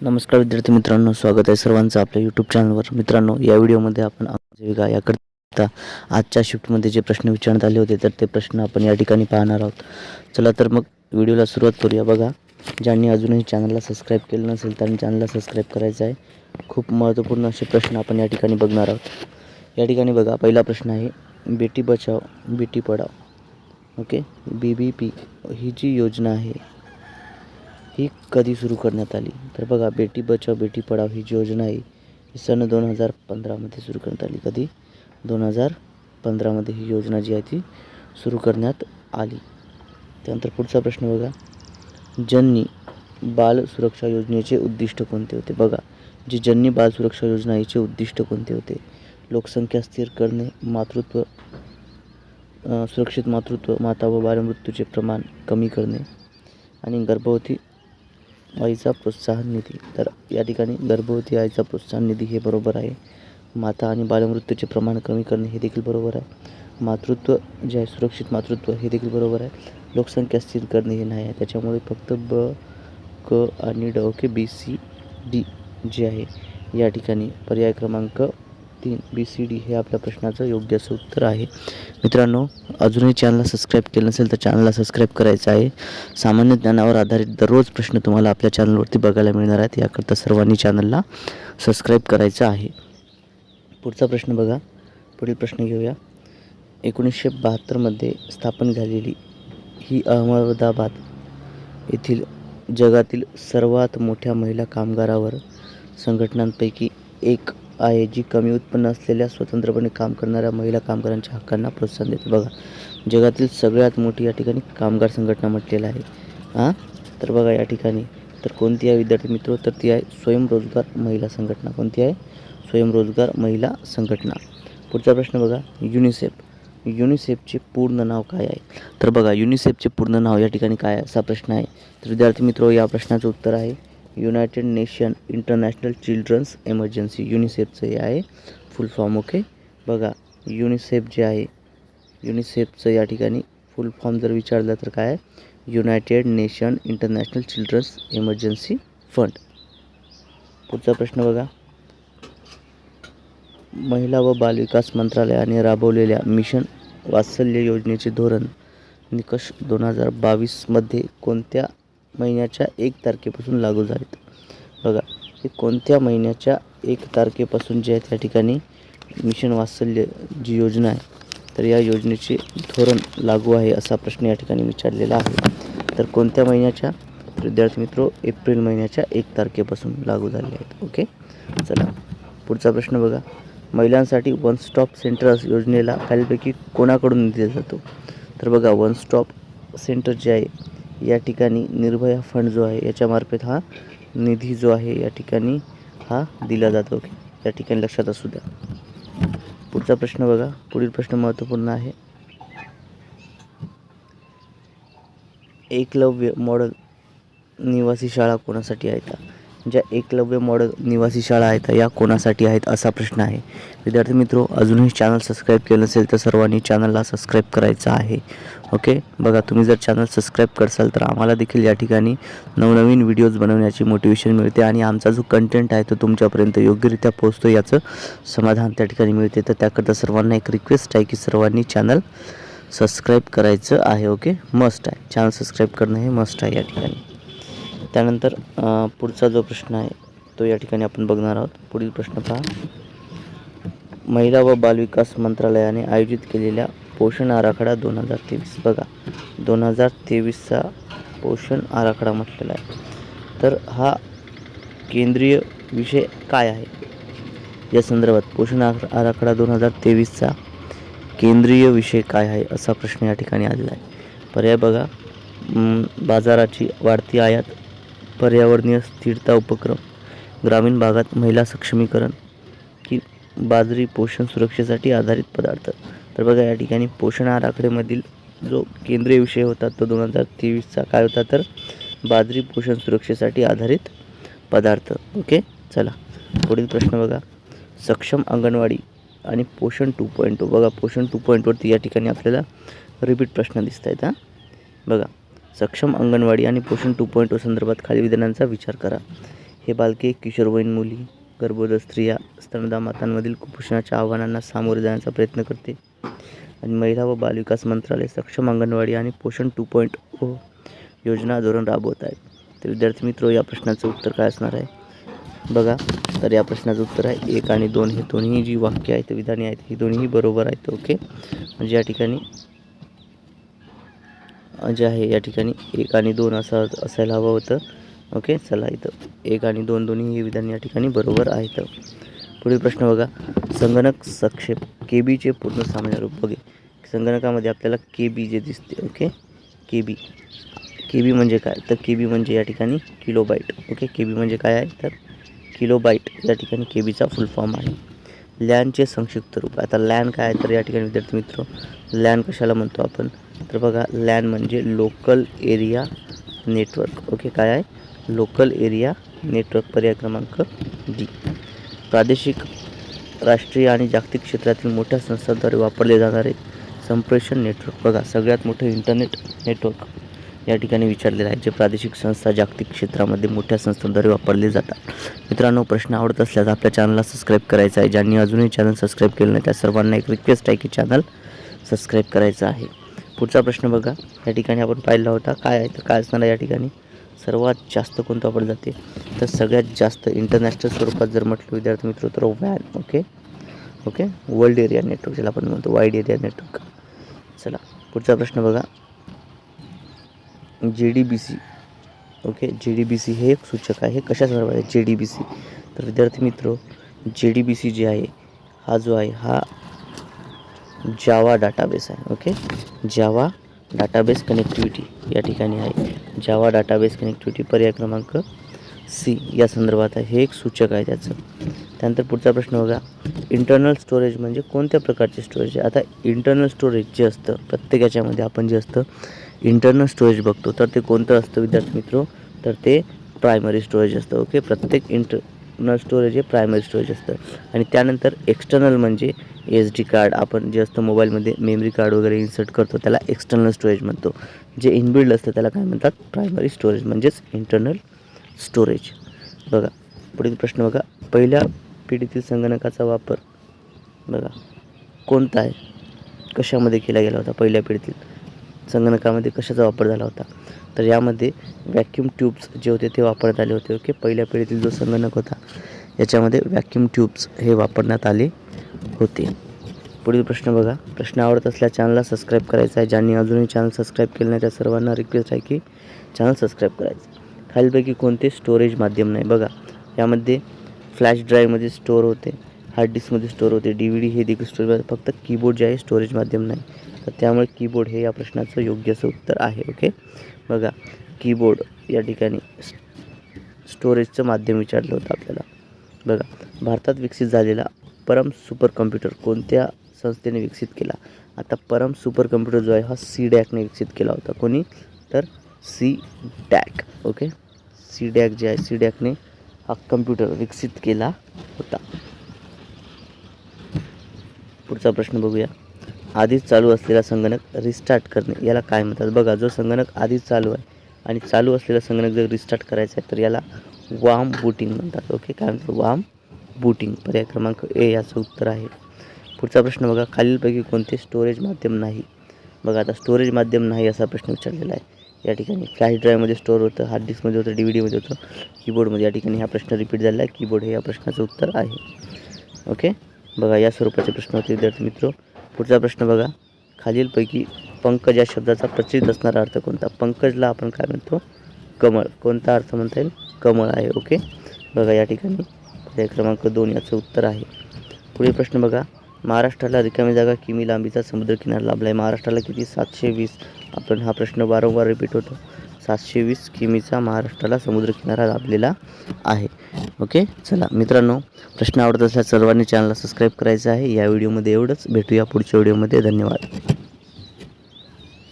नमस्कार विद्यार्थी मित्रांनो स्वागत आहे सर्वांचं आपल्या यूट्यूब चॅनलवर मित्रांनो या व्हिडिओमध्ये आपण आजीविका याकरता आजच्या शिफ्टमध्ये जे प्रश्न विचारण्यात आले होते तर ते प्रश्न आपण या ठिकाणी पाहणार आहोत. चला तर मग व्हिडिओला सुरुवात करूया. बघा ज्यांनी अजूनही चॅनलला सबस्क्राईब केलं नसेल त्यांनी चॅनलला सबस्क्राईब करायचं आहे. खूप महत्त्वपूर्ण असे प्रश्न आपण या ठिकाणी बघणार आहोत. या ठिकाणी बघा पहिला प्रश्न आहे बेटी बचाव बेटी पढाव ओके? बी बी पी ही जी योजना आहे ही कधी सुरू करण्यात आली? तर बघा बेटी बचाव बेटी पढाव ही योजना आहे. ही सन दोन हजार पंधरामध्ये सुरू करण्यात आली. कधी? दोन हजार पंधरामध्ये ही योजना जी आहे ती सुरू करण्यात आली. त्यानंतर पुढचा प्रश्न बघा. जननी बाल सुरक्षा योजनेचे उद्दिष्ट कोणते होते? बघा जी जननी बाल सुरक्षा योजना हिचे उद्दिष्ट कोणते होते? लोकसंख्या स्थिर करणे मातृत्व सुरक्षित मातृत्व माता व बालमृत्यूचे प्रमाण कमी करणे आणि गर्भवती आईचा प्रोत्साहन निधी. तर या ठिकाणी गर्भवती आईचा प्रोत्साहन निधी हे बरोबर आहे. माता आणि बालमृत्यूचे प्रमाण कमी करणे हे देखील बरोबर आहे. मातृत्व जे आहे सुरक्षित मातृत्व हे देखील बरोबर आहे. लोकसंख्या स्थिर करणे हे नाही आहे. त्याच्यामुळे फक्त ब क आणि ड okay B C D J आहे. या ठिकाणी पर्याय क्रमांक तीन बी सी डी हे आपल्या प्रश्नाचं योग्य असं उत्तर आहे. मित्रांनो अजूनही चॅनलला सबस्क्राईब केलं नसेल तर चॅनलला सबस्क्राईब करायचं आहे. सामान्य ज्ञानावर आधारित दररोज प्रश्न तुम्हाला आपल्या चॅनलवरती बघायला मिळणार आहेत. याकरता सर्वांनी चॅनलला सबस्क्राईब करायचं आहे. पुढचा प्रश्न बघा. पुढील प्रश्न घेऊया. एकोणीसशे बहात्तरमध्ये स्थापन झालेली ही अहमदाबाद येथील जगातील सर्वात मोठ्या महिला कामगारावर संघटनांपैकी एक आहे जी कमी उत्पन्न असलेल्या स्वतंत्रपणे काम करणाऱ्या महिला कामगारांच्या हक्कांना प्रोत्साहन देते. बघा जगातील सगळ्यात मोठी या ठिकाणी कामगार संघटना म्हटलेलं आहे. हां तर बघा या ठिकाणी तर कोणती आहे विद्यार्थी मित्र? तर ती आहे स्वयंरोजगार महिला संघटना. कोणती आहे? स्वयंरोजगार महिला संघटना. पुढचा प्रश्न बघा युनिसेफ युनिसेफचे पूर्ण नाव काय आहे? तर बघा युनिसेफचे पूर्ण नाव या ठिकाणी काय असा प्रश्न आहे. तर विद्यार्थी मित्र या प्रश्नाचं उत्तर आहे united nation international children's emergency युनिसेफचं हे आहे फुल फॉर्म ओके? बघा युनिसेफ जे आहे युनिसेफचं या ठिकाणी फुल फॉर्म जर विचारलं तर काय? आहे United Nation International Children's Emergency Fund. पुढचा प्रश्न बघा. महिला व बालविकास मंत्रालयाने राबवलेल्या मिशन वात्सल्य योजनेचे धोरण निकष दोन हजार बावीसमध्ये कोणत्या महिन्याच्या एक तारखेपासून लागू झालेत. बघा हे कोणत्या महिन्याच्या एक तारखेपासून जे आहे त्या ठिकाणी मिशन वात्सल्य जी योजना आहे तर या योजनेचे धोरण लागू आहे असा प्रश्न या ठिकाणी विचारलेला आहे. तर कोणत्या महिन्याच्या? विद्यार्थी मित्रो एप्रिल महिन्याच्या एक तारखेपासून लागू झाले आहेत. ओके? चला पुढचा प्रश्न बघा. महिलांसाठी वन स्टॉप सेंटर्स योजनेला खालीलपैकी कोणाकडून दिला जातो? तर बघा वन स्टॉप सेंटर जे आहे या ठिकाणी निर्भया फंड जो आहे याच्यामार्फत हा निधी जो आहे या ठिकाणी हा दिला जातो. ओके या ठिकाणी लक्षात असू द्या. पुढचा प्रश्न बघा. पुढील प्रश्न महत्त्वपूर्ण आहे. एकलव्य मॉडेल निवासी शाळा कोणासाठी आहे का ज्या एकलव्य मॉडेल निवासी शाळा आहेत या कोणासाठी आहेत असा प्रश्न आहे. विद्यार्थी मित्रो अजूनही चॅनल सबस्क्राईब केलं नसेल तर सर्वांनी चॅनलला सबस्क्राईब करायचं आहे. ओके बघा तुम्ही जर चॅनल सबस्क्राईब करसाल तर आम्हाला देखील या ठिकाणी नवनवीन व्हिडिओज बनवण्याची मोटिवेशन मिळते आणि आमचा जो कंटेंट आहे तो तुमच्यापर्यंत योग्यरित्या पोहोचतो याचं समाधान त्या ठिकाणी मिळते. तर त्याकरता सर्वांना एक रिक्वेस्ट आहे की सर्वांनी चॅनल सबस्क्राईब करायचं आहे. ओके मस्ट आहे. चॅनल सबस्क्राईब करणं हे मस्ट आहे या ठिकाणी. त्यानंतर पुढचा जो प्रश्न आहे तो या ठिकाणी आपण बघणार आहोत. पुढील प्रश्न पहा. महिला व बालविकास मंत्रालयाने आयोजित केलेल्या पोषण आराखडा दोन हजार तेवीस. बघा दोन हजार तेवीसचा पोषण आराखडा म्हटलेला आहे. तर हा केंद्रीय विषय काय आहे? या संदर्भात पोषण आराखडा दोन हजार तेवीसचा केंद्रीय विषय काय आहे असा प्रश्न या ठिकाणी आलेला आहे. पर्याय बघा. बाजाराची वाढती आयात पर्यावरणीय स्थिरता उपक्रम ग्रामीण भागात महिला सक्षमीकरण की बाजरी पोषण सुरक्षेसाठी आधारित पदार्थ. तर बघा या ठिकाणी पोषण आराखड्यामधील जो केंद्रीय विषय होता तो दोन हजार तेवीसचा. काय होता तर? बाजरी पोषण सुरक्षेसाठी आधारित पदार्थ. ओके? चला पुढील प्रश्न बघा. सक्षम अंगणवाडी आणि पोषण टू पॉईंट टू बघा पोषण टू पॉईंटवरती या ठिकाणी आपल्याला रिपीट प्रश्न दिसत आहेत हां. बघा सक्षम अंगणवाडी आणि पोषण टू पॉईंट टू संदर्भात खाली विधानांचा विचार करा. हे बालके किशोरवयीन मुली गर्भवती स्त्रिया स्तनदा मातांमधील कुपोषणाच्या आव्हानांना सामोरे जाण्याचा प्रयत्न करते. आणि महिला व बालविकास मंत्रालय सक्षम अंगणवाडी आणि पोषण टू पॉईंट ओ योजना धोरण राबवत आहेत तर विद्यार्थी मित्रो या प्रश्नाचं उत्तर काय असणार आहे? बघा तर या प्रश्नाचं उत्तर आहे एक आणि दोन हे दोन्ही जी वाक्य आहेत विधाने आहेत ही दोन्हीही बरोबर आहेत ओके? म्हणजे या ठिकाणी जे आहे या ठिकाणी एक आणि दोन असं असायला हवं होतं. ओके चला इथं एक आणि दोन दोन्ही हे विधान या ठिकाणी बरोबर आहेत. पुढील प्रश्न बघा. संगणक सक्षेप के बीचे पूर्ण सामान्य रूप. बघे संगणकामध्ये आपल्याला के बी जे दिसते. ओके के बी के बी म्हणजे काय? तर के बी म्हणजे या ठिकाणी किलोबाईट ओके के बी म्हणजे काय आहे? तर किलोबाईट या ठिकाणी के बीचा फुल फॉर्म आहे. लॅनचे संक्षिप्त रूप. आता लॅन काय आहे तर या ठिकाणी विद्यार्थी मित्र लॅन कशाला म्हणतो आपण? तर बघा लॅन म्हणजे लोकल एरिया नेटवर्क ओके काय आहे? लोकल एरिया नेटवर्क पर्याय क्रमांक डी प्रादेशिक राष्ट्रीय आणि जागतिक क्षेत्रातील मोठ्या संस्थांद्वारे वापरले जाणारे संप्रेषण नेटवर्क बघा सगळ्यात मोठं इंटरनेट नेटवर्क या ठिकाणी विचारलेलं आहे जे प्रादेशिक संस्था जागतिक क्षेत्रामध्ये मोठ्या संस्थांद्वारे वापरले जातात. मित्रांनो प्रश्न आवडत असल्यास आपल्या चॅनलला सबस्क्राईब करायचा आहे. ज्यांनी अजूनही चॅनल सबस्क्राईब केलं नाही त्या सर्वांना एक रिक्वेस्ट आहे की चॅनल सबस्क्राईब करायचं आहे. पुढचा प्रश्न बघा. या ठिकाणी आपण पाहिला होता. काय आहे? तर काय असणार आहे या ठिकाणी? सर्वात जास्त कोणतं वापरलं जाते? तर सगळ्यात जास्त इंटरनॅशनल स्वरूपात जर म्हटलं विद्यार्थी मित्र तर van okay okay world area network ज्याला आपण म्हणतो वाईड एरिया नेटवर्क चला पुढचा प्रश्न बघा. J D B C okay J D B C हे एक सूचक आहे. कशा संदर्भात आहे जे डी बी सी तर विद्यार्थी मित्र जे डी बी सी जे आहे हा जो आहे हा जावा डाटाबेस आहे ओके जावा डाटाबेस कनेक्टिव्हिटी या ठिकाणी आहे. जावा डाटाबेस कनेक्टिव्हिटी पर्याय क्रमांक सी या संदर्भात आहे. हे एक सूचक आहे त्याचं. त्यानंतर पुढचा प्रश्न बघा. इंटरनल स्टोरेज म्हणजे कोणत्या प्रकारचे स्टोरेज आहे? आता इंटरनल स्टोरेज जे असतं प्रत्येक याच्यामध्ये आपण जे असतं इंटरनल स्टोरेज बघतो. तर ते कोणतं असतं विद्यार्थी मित्र? तर ते प्रायमरी स्टोरेज असतं ओके प्रत्येक इंटर इंटरनल स्टोरेज हे प्रायमरी स्टोरेज असतं. आणि त्यानंतर एक्सटर्नल म्हणजे एस डी कार्ड आपण जे असतं मोबाईलमध्ये मेमरी कार्ड वगैरे इन्सर्ट करतो त्याला एक्सटर्नल स्टोरेज म्हणतो. जे इनबिल्ड असतं त्याला काय म्हणतात? प्रायमरी स्टोरेज म्हणजेच इंटरनल स्टोरेज बघा पुढील प्रश्न बघा. पहिल्या पिढीतील संगणकाचा वापर बघा कोणता आहे? कशामध्ये केला गेला होता पहिल्या पिढीतील? संगणकामध्ये कशाचा वापर झाला होता? तर यामध्ये व्हॅक्यूम ट्यूब्स जे होते ते वापरण्यात आले होते. ओके पहिल्या पिढीतील जो संगणक होता याच्यामध्ये व्हॅक्यूम ट्यूब्स हे वापरण्यात आले होते. पुढील प्रश्न बघा. प्रश्न आवडत असल्या चॅनलला सबस्क्राईब करायचा आहे. ज्यांनी अजूनही चॅनल सबस्क्राईब केलं नाही त्या सर्वांना रिक्वेस्ट आहे की चॅनल सबस्क्राईब करायचं. खालीलपैकी कोणते स्टोरेज माध्यम नाही? बघा यामध्ये फ्लॅश ड्राईव्हमध्ये स्टोअर होते हार्ड डिस्कमध्ये स्टोअर होते डी व्ही डी हे देखील स्टोरेज फक्त कीबोर्ड जे आहे स्टोरेज माध्यम नाही. तर त्यामुळे कीबोर्ड हे या प्रश्नाचं योग्य असं उत्तर आहे ओके बघा कीबोर्ड या ठिकाणी स्टोरेजचं माध्यम विचारलं होतं आपल्याला. बघा भारतात विकसित झालेला परम सुपर कम्प्युटर कोणत्या संस्थेने विकसित केला? आता परम सुपर कम्प्युटर जो आहे हा सी डॅकने विकसित केला होता. कोणी? तर C DAC okay C DAC जे आहे सी डॅकने हा कम्प्युटर विकसित केला होता. पुढचा प्रश्न बघूया. आधीच चालू असलेला संगणक रिस्टार्ट करणे याला काय म्हणतात? बघा जो संगणक आधीच चालू आहे आणि चालू असलेला संगणक जर रिस्टार्ट करायचा आहे तर याला वाम बुटिंग म्हणतात. ओके काय म्हणतात? वाम बूटिंग पर्याय क्रमांक ए याचं उत्तर आहे. पुढचा प्रश्न बघा. खालीलपैकी कोणते स्टोरेज माध्यम नाही? बघा आता स्टोरेज माध्यम नाही असा प्रश्न विचारलेला आहे. या ठिकाणी फ्लॅश ड्राईव्हमध्ये स्टोअर होतं हार्ड डिस्कमध्ये होतं डी व्ही डीमध्ये होतं कीबोर्डमध्ये या ठिकाणी हा प्रश्न रिपीट झालेला आहे. कीबोर्ड हे या प्रश्नाचं उत्तर आहे. ओके बघा या स्वरूपाचे प्रश्न होते. विद्यार्थी मित्र पुढचा प्रश्न बघा. खालीलपैकी पंकज या शब्दाचा प्रचलित असणारा अर्थ कोणता? पंकजला आपण काय म्हणतो? कमळ. कोणता अर्थ म्हणता येईल? कमळ आहे. ओके? बघा या ठिकाणी. पर्याय क्रमांक दोन याचं उत्तर आहे. पुढील प्रश्न बघा. महाराष्ट्राला रिकामी जागा किमी लांबीचा समुद्रकिनारा लाभला आहे महाराष्ट्राला किती? सातशे वीस. आपण हा प्रश्न वारंवार रिपीट होतो. सातशे वीस किमीचा महाराष्ट्राला समुद्रकिनारा लाभलेला आहे. ओके? चला मित्रांनो प्रश्न आवडत असल्यास सर्वांनी चॅनलला सबस्क्राईब करायचं आहे. या व्हिडिओमध्ये एवढंच. भेटूया पुढच्या व्हिडिओमध्ये धन्यवाद.